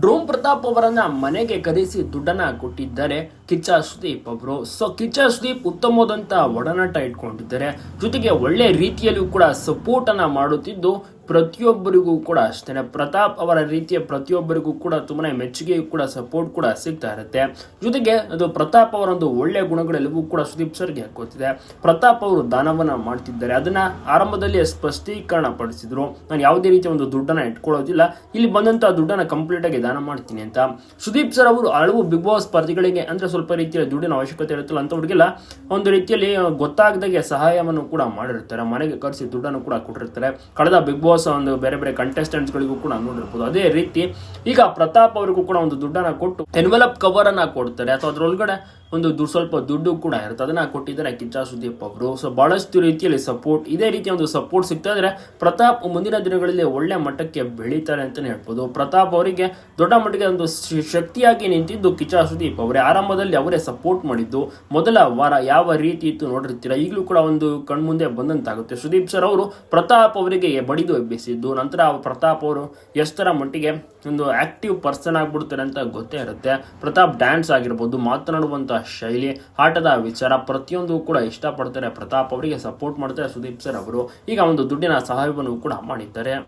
ಡ್ರೋಮ್ ಪ್ರತಾಪ್ ಅವರನ್ನ ಮನೆಗೆ ಕರೆಸಿ ದುಡ್ಡನ್ನ ಕೊಟ್ಟಿದ್ದಾರೆ. ಕಿಚ್ಚ ಸುದೀಪ್ ಅವರು ಸೊ ಕಿಚ್ಚ ಸುದೀಪ್ ಉತ್ತಮವಾದಂಥ ಒಡನಾಟ ಇಟ್ಕೊಂಡಿದ್ದಾರೆ. ಜೊತೆಗೆ ಒಳ್ಳೆ ರೀತಿಯಲ್ಲೂ ಕೂಡ ಸಪೋರ್ಟ್ ಅನ್ನ ಮಾಡುತ್ತಿದ್ದು ಪ್ರತಿಯೊಬ್ಬರಿಗೂ ಕೂಡ ಅಷ್ಟೇ ಪ್ರತಾಪ್ ಅವರ ರೀತಿಯ ಪ್ರತಿಯೊಬ್ಬರಿಗೂ ಕೂಡ ತುಂಬಾ ಮೆಚ್ಚುಗೆ ಕೂಡ ಸಪೋರ್ಟ್ ಕೂಡ ಸಿಗ್ತಾ ಇರುತ್ತೆ. ಜೊತೆಗೆ ಅದು ಪ್ರತಾಪ್ ಅವರ ಒಂದು ಒಳ್ಳೆ ಗುಣಗಳೆಲ್ಲವೂ ಕೂಡ ಸುದೀಪ್ ಸರ್ಗೆ ಹಾಕೋತಿದೆ ಪ್ರತಾಪ್ ಅವರು ದಾನವನ್ನ ಮಾಡ್ತಿದ್ದಾರೆ. ಅದನ್ನ ಆರಂಭದಲ್ಲಿ ಸ್ಪಷ್ಟೀಕರಣ ಪಡಿಸಿದ್ರು. ನಾನು ಯಾವುದೇ ರೀತಿಯ ಒಂದು ದುಡ್ಡನ್ನ ಇಟ್ಕೊಳ್ಳೋದಿಲ್ಲ. ಇಲ್ಲಿ ಬಂದಂತ ದುಡ್ಡನ್ನ ಕಂಪ್ಲೀಟ್ ಆಗಿ ದಾನ ಮಾಡ್ತೀನಿ ಅಂತ. ಸುದೀಪ್ ಸರ್ ಅವರು ಹಲವು ಬಿಗ್ ಬಾಸ್ ಸ್ಪರ್ಧೆಗಳಿಗೆ ಅಂದ್ರೆ ಸ್ವಲ್ಪ ರೀತಿಯಲ್ಲಿ ದುಡ್ಡಿನ ಅವಶ್ಯಕತೆ ಇರುತ್ತಲ್ಲ ಹುಡುಗಿಲ್ಲ, ಒಂದು ರೀತಿಯಲ್ಲಿ ಗೊತ್ತಾಗದಾಗೆ ಸಹಾಯವನ್ನು ಕೂಡ ಮಾಡಿರ್ತಾರೆ, ಮನೆಗೆ ಕರೆಸಿ ದುಡ್ಡನ್ನು ಕೂಡ ಕೊಟ್ಟಿರ್ತಾರೆ. ಕಳೆದ ಬಿಗ್ ಬಾಸ್ ಒಂದು ಬೇರೆ ಬೇರೆ ಕಂಟೆಸ್ಟೆಂಟ್ಸ್ಗಳಿಗೂ ಗಳಿಗೂ ಕೂಡ ನೋಡಿರ್ಬೋದು. ಅದೇ ರೀತಿ, ಈಗ ಪ್ರತಾಪ್ ಅವರಿಗೂ ಕೂಡ ಒಂದು ದುಡ್ಡನ್ನ ಕೊಟ್ಟು ಎನ್ವೆಲಪ್ ಕವರ್ ಅನ್ನ ಕೊಡ್ತಾರೆ. ಅಥವಾ ಅದರೊಳಗಡೆ ಒಂದು ದುಡ್ಡು, ಸ್ವಲ್ಪ ದುಡ್ಡು ಕೂಡ ಇರುತ್ತೆ. ಅದನ್ನ ಕೊಟ್ಟಿದ್ದಾರೆ ಕಿಚ್ಚ ಸುದೀಪ್ ಅವರು. ಸೊ ಬಹಳಷ್ಟು ರೀತಿಯಲ್ಲಿ ಸಪೋರ್ಟ್ ಇದೇ ರೀತಿಯ ಒಂದು ಸಪೋರ್ಟ್ ಸಿಗ್ತಾ ಇದ್ರೆ ಪ್ರತಾಪ್ ಮುಂದಿನ ದಿನಗಳಲ್ಲಿ ಒಳ್ಳೆ ಮಟ್ಟಕ್ಕೆ ಬೆಳೀತಾರೆ ಅಂತಾನೆ ಹೇಳ್ಬೋದು. ಪ್ರತಾಪ್ ಅವರಿಗೆ ದೊಡ್ಡ ಮಟ್ಟಿಗೆ ಒಂದು ಶಕ್ತಿಯಾಗಿ ನಿಂತಿದ್ದು ಕಿಚ್ಚ ಸುದೀಪ್ ಅವರೇ. ಆರಂಭದಲ್ಲಿ ಅವರೇ ಸಪೋರ್ಟ್ ಮಾಡಿದ್ದು ಮೊದಲ ವಾರ ಯಾವ ರೀತಿ ಇತ್ತು ನೋಡಿರ್ತೀರ ಈಗಲೂ ಕೂಡ ಒಂದು ಕಣ್ಮುಂದೆ ಬಂದಂತಾಗುತ್ತೆ. ಸುದೀಪ್ ಸರ್ ಅವರು ಪ್ರತಾಪ್ ಅವರಿಗೆ ಬಡಿದು ಎಬ್ಬಿಸಿದ್ದು, ನಂತರ ಪ್ರತಾಪ್ ಅವರು ಎಷ್ಟರ ಮಟ್ಟಿಗೆ ಒಂದು ಆಕ್ಟಿವ್ ಪರ್ಸನ್ ಆಗಿಬಿಡ್ತಾರೆ ಅಂತ ಗೊತ್ತೇ ಇರುತ್ತೆ. ಪ್ರತಾಪ್ ಡ್ಯಾನ್ಸ್ ಆಗಿರ್ಬೋದು, ಮಾತನಾಡುವಂತ ಶೈಲಿ, ಆಟದ ವಿಚಾರ ಪ್ರತಿಯೊಂದು ಕೂಡ ಇಷ್ಟಪಡ್ತಾರೆ. ಪ್ರತಾಪ್ ಅವರಿಗೆ ಸಪೋರ್ಟ್ ಮಾಡ್ತಾರೆ ಸುದೀಪ್ ಸರ್ ಅವರು. ಈಗ ಒಂದು ದುಡ್ಡಿನ ಸಹಾಯವನ್ನು ಕೂಡ ಮಾಡಿದ್ದಾರೆ.